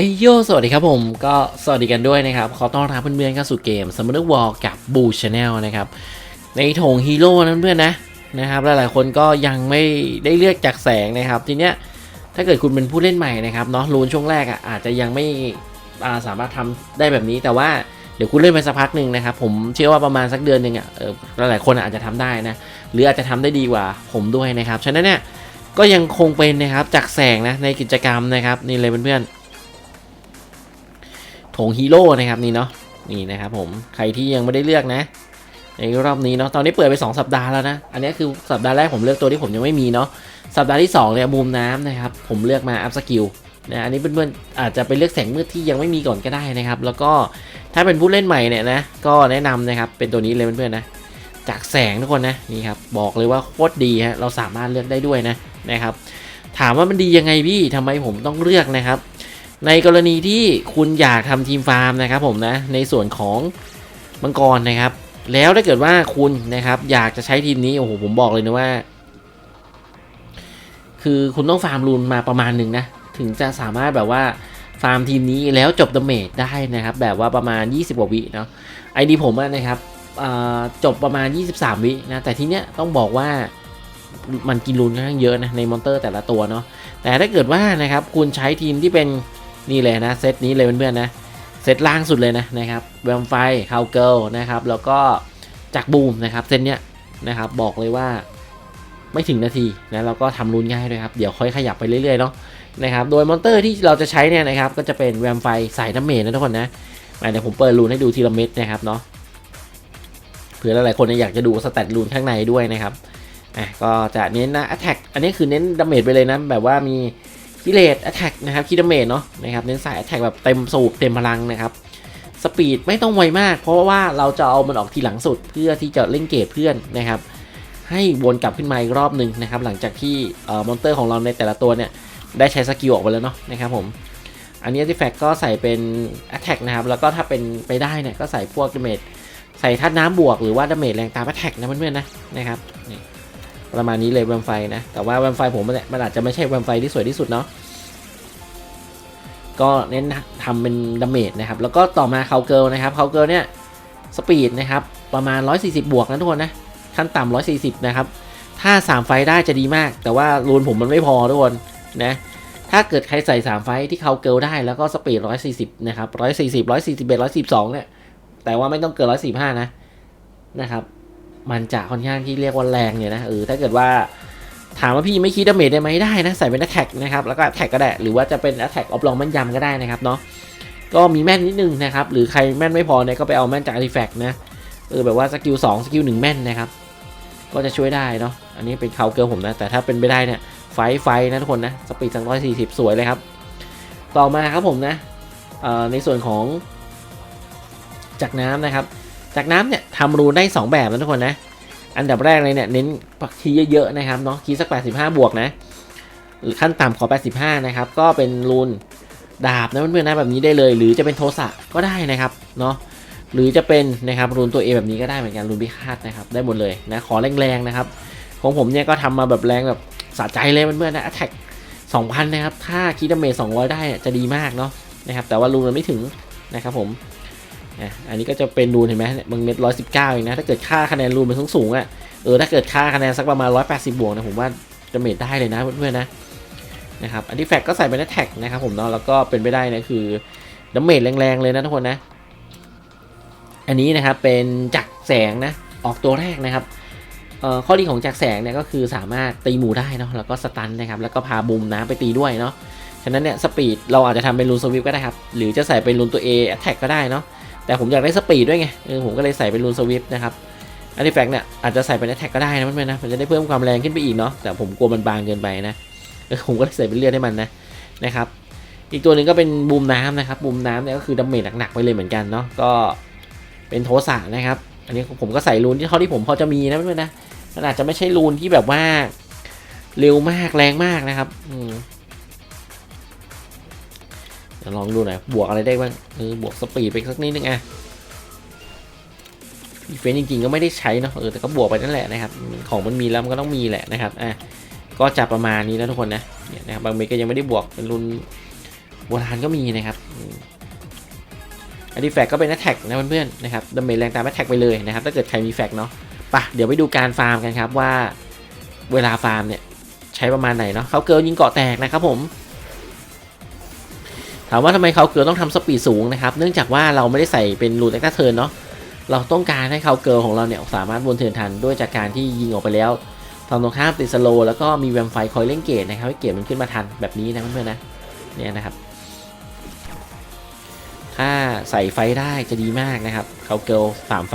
เอยโยสวัสดีครับผมก็สวัสดีกันด้วยนะครับ ขอต้อนรับเพื่อนๆเข้าสู่เกม s u m m o n War กับ Boo Channel นะครับ ในโถงฮีโร่นั้นเพื่อนนะนะครับหลายๆคนก็ยังไม่ได้เลือกจากแสงนะครับ ทีเนี้ยถ้าเกิดคุณเป็นผู้เล่นใหม่นะครับเนาะรูนช่วงแรกอะอาจจะยังไม่สามารถทำได้แบบนี้ แต่ว่าเดี๋ยวคุณเล่นไปสักพักหนึ่งนะครับ ผมเชื่อว่าประมาณสักเดือนหนึ่งอะเออหลายๆคนอาจจะทำได้นะหรืออาจจะทำได้ดีกว่าผมด้วยนะครับฉะนั้นเนี่ยก็ยังคงเป็นนะครับจากแสงนะในกิจกรรมนะครับนี่เลยเพื่อนๆ ถงฮีโร่นะครับนี่เนาะนี่นะครับผมใครที่ยังไม่ได้เลือกนะในรอบนี้เนาะตอนนี้เปิดไป 2 สัปดาห์แล้วนะ อันนี้คือสัปดาห์แรกผมเลือกตัวที่ผมยังไม่มีเนาะสัปดาห์ที่2เนี่ยบูมน้ำนะครับผมเลือกมาอัพสกิลนะอันนี้เพื่อนๆอาจจะไปเลือกแสงมืดที่ยังไม่มีก่อนก็ได้นะครับ แล้วก็ถ้าเป็นผู้เล่นใหม่เนี่ยนะก็แนะนำนะครับเป็นตัวนี้เลยเพื่อนๆนะจากแสงทุกคนนะนี่ครับบอกเลยว่าโคตรดีฮะเราสามารถเลือกได้ด้วยนะนะครับ ถามว่ามันดียังไงพี่ทำไมผมต้องเลือกนะครับ ในกรณีที่คุณอยากทำทีมฟาร์มนะครับผมนะในส่วนของมังกรนะครับ แล้วถ้าเกิดว่าคุณนะครับ อยากจะใช้ทีมนี้โอ้โหผมบอกเลยนะว่า คือคุณต้องฟาร์มรูนมาประมาณหนึ่งนะ ถึงจะสามารถแบบว่าฟาร์มทีมนี้แล้วจบดาเมจได้นะครับ แบบว่าประมาณ 20กว่าวิเนาะไอดีผมนะครับจบประมาณ 23 วินะ แต่ทีเนี้ยต้องบอกว่ามันกินรูนค่อนข้างเยอะนะในมอนเตอร์แต่ละตัวเนาะแต่ถ้าเกิดว่านะครับคุณใช้ทีมที่เป็น นี่เลยนะเซตนี้เลยเพื่อนๆนะเซตล่างสุดเลยนะนะครับแวมไฟคาวเกิลนะครับแล้วก็จากบูมนะครับเซตเนี้ยนะครับบอกเลยว่าไม่ถึงนาทีนะแล้วก็ทำรุนง่ายด้วยครับ เดี๋ยวค่อยขยับไปเรื่อยๆเนาะนะครับโดยมอนเตอร์ที่เราจะใช้เนี่ยนะครับก็จะเป็นแวมไฟสายน้ำเมจนะทุกคนนะมาเดี๋ยวผมเปิดรูนให้ดูทีละเม็ดนะครับเนาะเผื่อหลายๆคนอยากจะดูสแตทรูนข้างในด้วยนะครับอะก็จะเน้นนะ attack อันนี้คือเน้นดาเมจไปเลยนะแบบว่ามี คิเลตแอตแทกนะครับคิดเมจเนาะนะครับเน้นสายแอตแทกแบบเต็มสูบเต็มพลังนะครับสปีดไม่ต้องไวมาก เพราะว่าเราจะเอามันออกทีหลังสุดเพื่อที่จะเล่นเกตเพื่อนนะครับ ให้วนกลับขึ้นมาอีกรอบหนึ่งนะครับ หลังจากที่เอ่อมอนเตอร์ของเราในแต่ละตัวเนี่ยได้ใช้สกิลออกไปแล้วเนาะนะครับผมอันนี้ที่แฟกก็ใส่เป็น Attack นะครับ แล้วก็ถ้าเป็นไปได้เนี่ยก็ใส่พวกดาเมจใส่ธาตุน้ำบวกหรือว่าดาเมจแรงตาม Attack นะเพื่อนๆนะนะครับนี่ ประมาณนี้เลยแวมไฟนะ แต่ว่าแวมไฟผมมันเนี่ยมันอาจจะไม่ใช่แวมไฟที่สวยที่สุดเนาะก็เน้นทำเป็นดาเมจนะครับ แล้วก็ต่อมาเคาเกิลนะครับเคาเกิลเนี่ยสปีดนะครับประมาณ 140 บวกนะทุกคนนะขั้นต่ำ140 นะครับ ถ้า 3 ไฟได้จะดีมาก แต่ว่ารูนผมมันไม่พอทุกคนนะถ้าเกิดใครใส่ 3 ไฟที่เคาเกิลได้แล้วก็สปีด 140 นะครับ 140 141 112เนี่ย แต่ว่าไม่ต้องเกิน 145 นะนะครับ มันจะค่อนข้างที่เรียกว่าแรงเนี่ยนะเออถ้าเกิดว่าถามว่าพี่ไม่คิดดาเมจได้ไหมได้นะ ใส่เป็นแอท็กนะครับ แล้วก็แท็กก็ได้ หรือว่าจะเป็นแอท็กออฟลองแม่นยำก็ได้นะครับเนาะก็มีแม่นนิดนึงนะครับ หรือใครแม่นไม่พอเนี่ยก็ไปเอาแม่นจากอาร์ติแฟกต์นะเออแบบว่าสกิลสองสกิลหนึ่งแม่นนะครับ ก็จะช่วยได้เนาะอันนี้เป็นเขาเกิลผมนะ แต่ถ้าเป็นไปได้เนี่ยไฟไฟนะทุกคนนะสปีดสักร้อยสี่สิบสวยเลยครับ ต่อมาครับผมนะเอ่อในส่วนของจากน้ำนะครับ จากน้ำเนี่ยทำรูนได้ 2 แบบนะทุกคนนะ อันดับแรกเลยเนี่ยเน้นปักคีเยอะๆนะครับเนาะคีสัก 85 บวกนะหรือขั้นต่ำขอ 85 นะครับ ก็เป็นรูนดาบนะเพื่อนๆนะแบบนี้ได้เลย หรือจะเป็นโทสะก็ได้นะครับเนาะหรือจะเป็นนะครับรูนตัว A แบบนี้ก็ได้เหมือนกันรูนพิฆาตนะครับได้หมดเลยนะขอแรงๆนะครับของผมเนี่ยก็ทำมาแบบแรงแบบสะใจเลยเพื่อนๆนะ attack 2,000 นะครับ ถ้าคีดาเมจ200 ได้จะดีมากเนาะนะครับแต่ว่ารูนมันไม่ถึงนะครับผม อันนี้ก็จะเป็นรูนเห็นไหมเนี่ยบางเม็ดร้อยสิบเก้าเองนะ ถ้าเกิดค่าคะแนนรูนมันสูงสูงอะ เออ ถ้าเกิดค่าคะแนนสักประมาณร้อยแปดสิบบวกนะ ผมว่าจะเมดได้เลยนะเพื่อนๆนะ นะครับ อันที่แฟกก็ใส่เป็นแท็กนะครับผมเนาะ แล้วก็เป็นไปได้นะคือดาเมจแรงๆเลยนะทุกคนนะ อันนี้นะครับเป็นจักแสงนะ ออกตัวแรกนะครับข้อดีของจักแสงเนี่ยก็คือสามารถตีหมูได้เนาะแล้วก็สตันนะครับแล้วก็พาบูมน้ำไปตีด้วยเนาะฉะนั้นเนี่ยสปีดเราอาจจะทำเป็นรูนสวิปก็ได้ครับ หรือจะใส่เป็นรูนตัว A แท็กก็ได้เนาะ แต่ผมอยากได้สปีดด้วยไงเออผมก็เลยใส่เป็นรูนสวิฟนะครับอันนี้แฟกเนี่ยอาจจะใส่เป็นแท็กก็ได้นะเพื่อนๆนะมันจะได้เพิ่มความแรงขึ้นไปอีกเนาะแต่ผมกลัวมันบางเกินไปนะเออผมก็เลยใส่เป็นเลือดให้มันนะนะครับ อีกตัวหนึ่งก็เป็นบูมน้ำนะครับบูมน้ำเนี่ยก็คือดาเมจหนักๆไปเลยเหมือนกันเนาะก็เป็นโทสะนะครับ อันนี้ผมก็ใส่รูนที่เท่าที่ผมพอจะมีนะเพื่อนๆนะมันอาจจะไม่ใช่รูนที่แบบว่าเร็วมากแรงมากนะครับ อืม เดี๋ยวลองดูหน่อย บวกอะไรได้บ้างเออบวกสปีดไปสักนิดนึงอะอีเฟนจริงๆก็ไม่ได้ใช้เนาะเออแต่ก็บวกไปนั่นแหละนะครับ ของมันมีแล้วมันก็ต้องมีแหละนะครับอะก็จะประมาณนี้นะทุกคนนะเนี่ยนะครับบางเมก็ยังไม่ได้บวกเป็นรุ่นโบราณก็มีนะครับอันดีแฟกก็เป็นแอตแทกนะเพื่อนๆนะครับดาเมจแรงตามแอตแทกไปเลยนะครับ ถ้าเกิดใครมีแฟกเนาะปะเดี๋ยวไปดูการฟาร์มกันครับว่าเวลาฟาร์มเนี่ยใช้ประมาณไหนเนาะเขาเกิลยิงเกาะแตกนะครับผม ถามว่าทำไมเขาเกิลต้องทำสปีดสูงนะครับ เนื่องจากว่าเราไม่ได้ใส่เป็นรูดแอคเทิร์นเนาะ เราต้องการให้เขาเกิลของเราเนี่ยสามารถวนเทิร์นทันด้วยจากการที่ยิงออกไปแล้วทางตรงข้ามติดสโลแล้วก็มีแวมไฟคอยเล่นเกตนะครับให้เกตมันขึ้นมาทันแบบนี้นะเพื่อนๆนะเนี่ยนะครับ ถ้าใส่ไฟได้จะดีมากนะครับเขาเกิลสามไฟ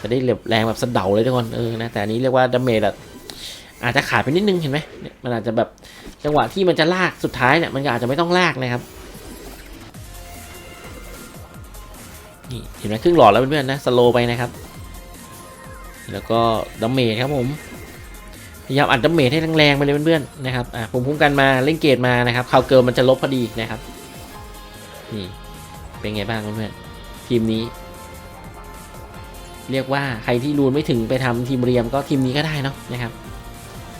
จะได้แรงแบบสะเดาเลยทุกคนเออนะแต่อันนี้เรียกว่าดาเมจแบบ อาจจะขาดไปนิดนึงเห็นไหมเนี่ยมันอาจจะแบบจังหวะที่มันจะลากสุดท้ายเนี่ยมันก็อาจจะไม่ต้องลากนะครับนี่เห็นไหมครึ่งหลอดแล้วเพื่อนๆนะสโลไปนะครับ แล้วก็ดาเมจครับผมพยายามอัดดาเมจให้แรงๆไปเลยเพื่อนๆนะครับอะผมพุ่งกันมาเล่นเกตมานะครับคาวเกิลมันจะลบพอดีนะครับนี่เป็นไงบ้างเพื่อนๆทีมนี้ เรียกว่าใครที่รูนไม่ถึงไปทำทีมเรียมก็ทีมนี้ก็ได้เนาะนะครับ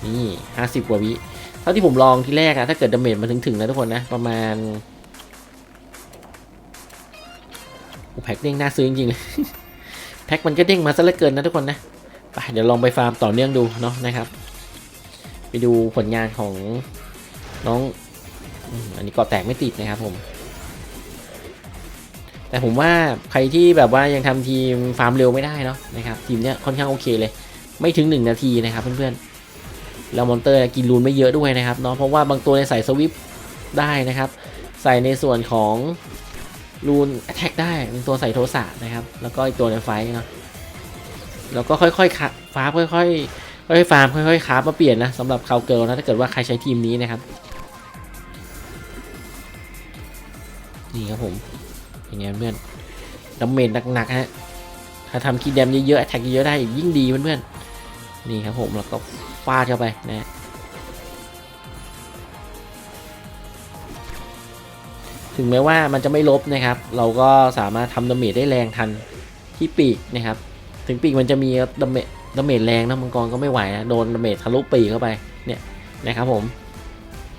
นี่ห้าสิบกว่าวิเท่าที่ผมลองที่แรกอะถ้าเกิดดาเมจมาถึงถึงนะทุกคนนะ ประมาณแพ็คเด้งน่าซื้อจริงๆเลยแพ็คมันก็เด้งมาซะเหลือเกินนะทุกคนนะไปเดี๋ยวลองไปฟาร์มต่อเนื่องดูเนาะนะครับ ไปดูผลงานของน้องอันนี้ก็แตกไม่ติดนะครับผม แต่ผมว่าใครที่แบบว่ายังทำทีมฟาร์มเร็วไม่ได้เนาะนะครับ ทีมเนี้ยค่อนข้างโอเคเลย ไม่ถึง 1 นาทีนะครับเพื่อนๆ แล้วมอนเตอร์กินรูนไม่เยอะด้วยนะครับเนาะเพราะว่าบางตัวในใส่สวิปได้นะครับ ใส่ในส่วนของรูนแท็กได้เป็นตัวใส่โทสะนะครับ แล้วก็อีกตัวในไฟเนาะแล้วก็ค่อยๆคัฟาร์มค่อยๆค่อยๆฟาร์มค่อยๆคราฟมาเปลี่ยนนะสำหรับคาวเกิลนะถ้าเกิดว่าใครใช้ทีมนี้นะครับนี่ครับผมอย่างเงี้ยเพื่อนดาเมจหนักๆฮะถ้าทำคีย์แดมเยอะๆแท็กเยอะได้ยิ่งดีเพื่อนๆนี่ครับผมแล้วก็ ฟาดเข้าไปนะถึงแม้ว่ามันจะไม่ลบนะครับ เราก็สามารถทำดาเมจได้แรงทันที่ปีกนะครับ ถึงปีกมันจะมีดาเมจดาเมจแรงนะมังกรก็ไม่ไหวนะโดนดาเมจทะลุปีกเข้าไปเนี่ยนะครับผม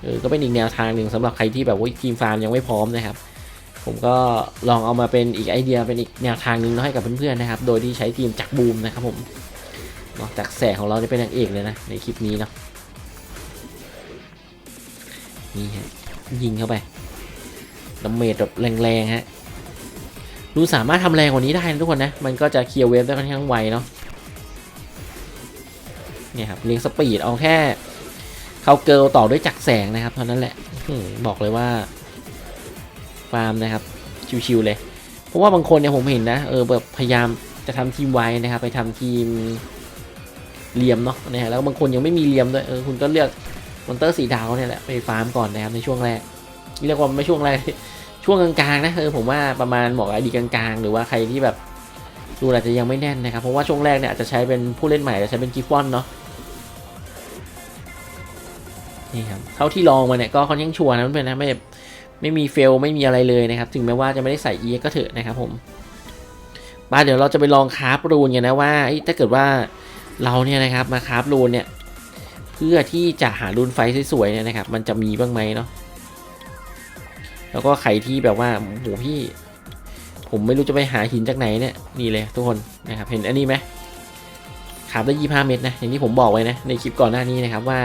เออก็เป็นอีกแนวทางหนึ่งสำหรับใครที่แบบว่าทีมฟาร์มยังไม่พร้อมนะครับ ผมก็ลองเอามาเป็นอีกไอเดียเป็นอีกแนวทางหนึ่งนาะให้กับเพื่อนๆนะครับ โดยที่ใช้ทีมจักรบูมนะครับผม เนาะจากแสงของเราเนี่ยเป็นนางเอกเลยนะ ในคลิปนี้เนาะนี่ฮะยิงเข้าไปดาเมจแบบแรงๆฮะดูสามารถทำแรงกว่านี้ได้นะทุกคนนะ มันก็จะเคลียร์เวฟได้ค่อนข้างไวเนาะเนี่ยครับเลี้ยงสปีดเอาแค่เขาเกิลต่อด้วยจักแสงนะครับเท่านั้นแหละอบอกเลยว่าฟาร์มนะครับชิวๆเลย เพราะว่าบางคนเนี่ยผมเห็นนะเออแบบพยายามจะทำทีมไว้นะครับ ไปทำทีม เหลี่ยมเนาะนะฮะแล้วบางคนยังไม่มีเหลี่ยมด้วยเออคุณก็เลือกมอนเตอร์สีดาวเนี่ยแหละไปฟาร์มก่อนนะครับในช่วงแรกเรียกว่าไม่ช่วงแรกช่วงกลางๆนะเออผมว่าประมาณเหมาะกับไอดีกลางๆ หรือว่าใครที่แบบดูอาจจะยังไม่แน่นนะครับเพราะว่าช่วงแรกเนี่ยอาจจะใช้เป็นผู้เล่นใหม่จะใช้เป็นกิฟฟอนเนาะนี่ครับเท่าที่ลองมาเนี่ยก็ค่อนข้างชัวร์นะเพื่อนนะไม่ไม่มีเฟลไม่มีอะไรเลยนะครับ ถึงแม้ว่าจะไม่ได้ใส่เอียก็เถอะนะครับผมมาเดี๋ยวเราจะไปลองคาราฟรูนกันนะว่าถ้าเกิดว่า เราเนี่ยนะครับมาคราฟรูนเนี่ยเพื่อที่จะหารูนไฟสวยๆเนี่ยนะครับ มันจะมีบ้างไหมเนาะแล้วก็ใครที่แบบว่าโหพี่ ผมไม่รู้จะไปหาหินจากไหนเนี่ยนี่เลยทุกคนนะครับเห็นอันนี้ไหมคราฟได้ยี่ห้าเม็ดนะอย่างที่ผมบอกไว้นะในคลิปก่อนหน้านี้นะครับว่า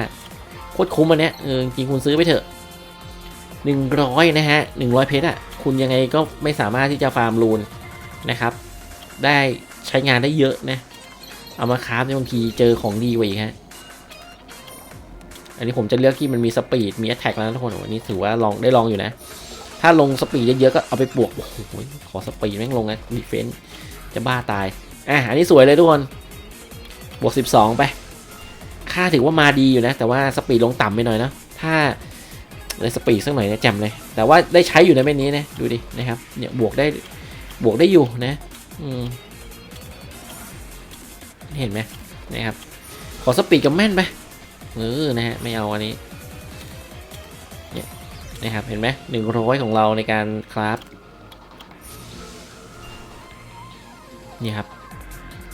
โคตรคุ้มอันเนี้ยเออจริงคุณซื้อไปเถอะหนึ่งร้อยนะฮะหนึ่งร้อยเพชรอะคุณยังไงก็ไม่สามารถที่จะฟาร์มรูนนะครับ ได้ใช้งานได้เยอะนะ เอามาคราฟในบางทีเจอของดีกว่าอีกฮะ อันนี้ผมจะเลือกที่มันมีสปีด มีแอตแทกแล้วนะทุกคนวันนี้ถือว่าลองได้ลองอยู่นะ ถ้าลงสปีดเยอะๆก็เอาไปบวก โอ้โห ขอสปีดแม่งลงนะดีเฟนส์จะบ้าตาย อะ อันนี้สวยเลยทุกคน บวก 12 ไป ค่าถือว่ามาดีอยู่นะ แต่ว่าสปีดลงต่ำไปหน่อยนะ ถ้าเลยสปีดสักหน่อยเนี่ยแจ่มเลย แต่ว่าได้ใช้อยู่ในเม็ดนี้นะ ดูดินะครับ เนี่ยบวกได้บวกได้อยู่นะ อืม เห็นไหมนะครับขอสปีดกับแม่นไปเออนะฮะไม่เอาอันนี้เนี่ยนะครับเห็นไหมหนึ่งร้อยของเราในการคราฟนี่ครับ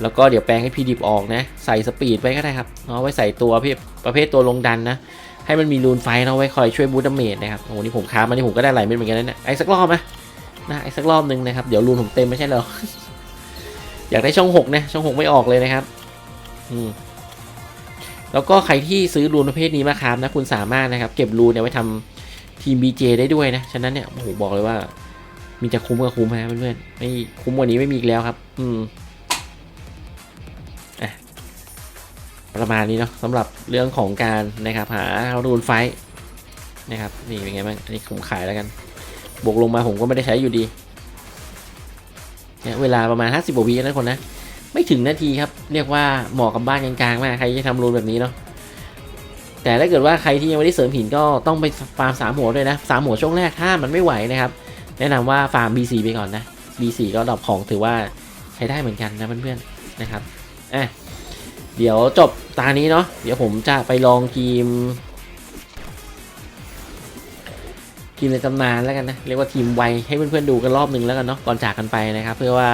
แล้วก็เดี๋ยวแปลงให้พีดิบออกนะ ใส่สปีดไว้ก็ได้ครับเอาไว้ใส่ตัวพี่ประเภทตัวลงดันนะ ให้มันมีรูนไฟเราไว้คอยช่วยบูตดาเมจนะครับโอ้โหนี่ผมค้ามานี่ผมก็ได้หลายเม็ดเหมือนกันนะไอ้สักรอบไหมนะไอ้สักรอบหนึ่งนะครับ เดี๋ยวรูนผมเต็มไม่ใช่เหรอ อยากได้ช่องหกนะช่องหกไม่ออกเลยนะครับอืมแล้วก็ใครที่ซื้อรูนประเภทนี้มาครับนะคุณสามารถนะครับ เก็บรูนเนี่ยไว้ทำทีม BJ ได้ด้วยนะ ฉะนั้นเนี่ยโอ้โหบอกเลยว่า มีจะคุ้มกับคุ้มนะเพื่อนๆไม่คุ้มกว่านี้ไม่มีอีกแล้วครับ อืมประมาณนี้เนาะสำหรับเรื่องของการนะครับหารูนไฟท์นะครับนี่เป็นไงบ้างอันนี้ผมขายแล้วกัน บวกลงมาผมก็ไม่ได้ใช้อยู่ดี นี่ยเวลาประมาณ 50กว่าวินะคนนะ ไม่ถึงนาทีครับ เรียกว่าเหมาะกับบ้านกลางๆมากใครจะทำรูนแบบนี้เนาะแต่ถ้าเกิดว่าใครที่ยังไม่ได้เสริมหินก็ต้องไปฟาร์มสามหัวด้วยนะสามหัวช่วงแรกถ้ามันไม่ไหวนะครับ แนะนำว่าฟาร์ม B4 ไปก่อนนะ B4 ก็ดรอปของถือว่าใช้ได้เหมือนกันนะเพื่อนๆนะครับอะเดี๋ยวจบตานี้เนาะเดี๋ยวผมจะไปลองทีม ทีมในตำนานแล้วกันนะ เรียกว่าทีมไวให้เพื่อนๆดูกันรอบหนึ่งแล้วกันเนาะก่อนจากกันไปนะครับ เพื่อว่า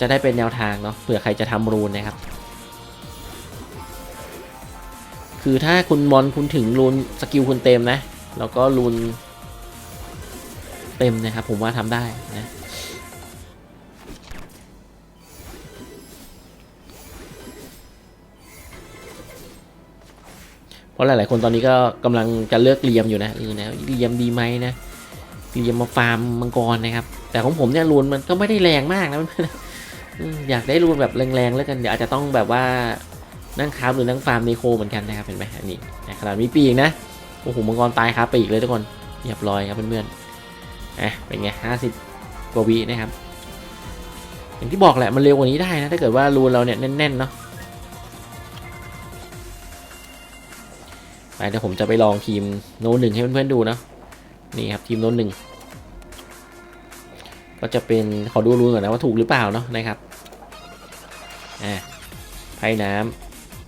จะได้เป็นแนวทางเนาะเผื่อใครจะทำรูนนะครับ คือถ้าคุณมอนคุณถึงรูนสกิลคุณเต็มนะ แล้วก็รูนเต็มนะครับ ผมว่าทำได้นะ เพราะหลายๆคนตอนนี้ก็กำลังจะเลือกเรียมอยู่นะเออนะเรียมดีไหมนะเรียมมาฟาร์มมังกรนะครับ แต่ของผมเนี่ยรูนมันก็ไม่ได้แรงมากนะอยากได้รูนแบบแรงๆแล้วกันเดี๋ยวอาจจะต้องแบบว่านั่งคราฟหรือนั่งฟาร์มเนโคเหมือนกันนะครับเห็นไหมอันนี้นขนาดมีปีกนะโอ้โหมังกรตายคาปีกเลยทุกคนเรียบร้อยครับเพื่อนๆอะเป็นไงห้าสิบกว่าวินะครับอย่างที่บอกแหละมันเร็วกว่านี้ได้นะถ้าเกิดว่ารูนเราเนี่ยแน่นๆเนาะ ไปเดี๋ยวผมจะไปลองทีมโนหนึ่งให้เพื่อนๆดูนะนี่ครับทีมโนหนึ่งก็จะเป็นขอดูรูนก่อนนะว่าถูกหรือเปล่าเนาะนะครับอ่าไพ่น้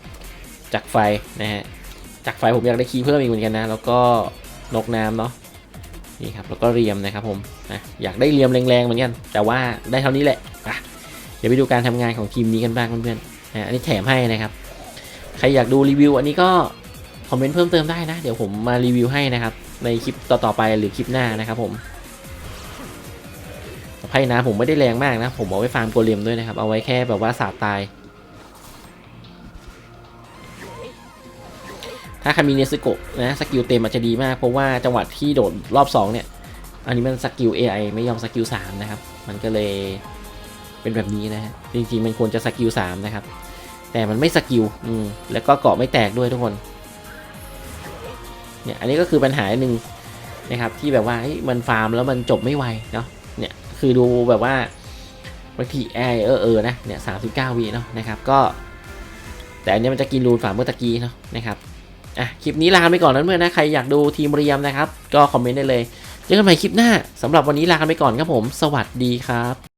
ำจักไฟนะฮะจักไฟผมอยากได้คีย์เพิ่มอีกเหมือนกันนะ แล้วก็นกน้ำเนาะนี่ครับแล้วก็เรียมนะครับผมนะอยากได้เรียมแรงๆเหมือนกัน แต่ว่าได้เท่านี้แหละอะเดี๋ยวไปดูการทำงานของทีมนี้กันบ้างเพื่อนๆนะอันนี้แถมให้นะครับ ใครอยากดูรีวิว อันนี้ก็ คอมเมนต์เพิ่มเติมได้นะ เดี๋ยวผมมารีวิวให้นะครับ ในคลิปต่อๆไปหรือคลิปหน้านะครับผมไพ่น้ำผมไม่ได้แรงมากนะ ผมเอาไว้ฟาร์มโกเลมด้วยนะครับ เอาไว้แค่แบบว่าสาดตาย ถ้าครมีเนสโกะนะสกิลเต็มอาจจะดีมาก เพราะว่าจังหวะที่โดดรอบ 2 เนี่ย อันนี้มันสกิล AI ไม่ยอมสกิล3นะครับ มันก็เลยเป็นแบบนี้นะฮะจริงๆมันควรจะสกิล3นะครับ แต่มันไม่สกิลอืมแล้วก็เกาะไม่แตกด้วยทุกคน เนี่ยอันนี้ก็คือปัญหาหนึ่งนะครับที่แบบว่าเฮ้ยมันฟาร์มแล้วมันจบไม่ไวเนาะเนี่ยคือดูแบบว่าบางทีแอร์เออเออนะเนี่ยสามสิบเก้าวิเนาะนะครับก็ แต่อันนี้มันจะกินรูนฝ่าเมื่อตะกี้เนาะนะครับอะคลิปนี้ลาไปก่อนนั้นเพื่อนนะใครอยากดูทีมเรียมนะครับ ก็คอมเมนต์ได้เลยเจอกันใหม่คลิปหน้าสำหรับวันนี้ลาไปก่อนครับผม สวัสดีครับ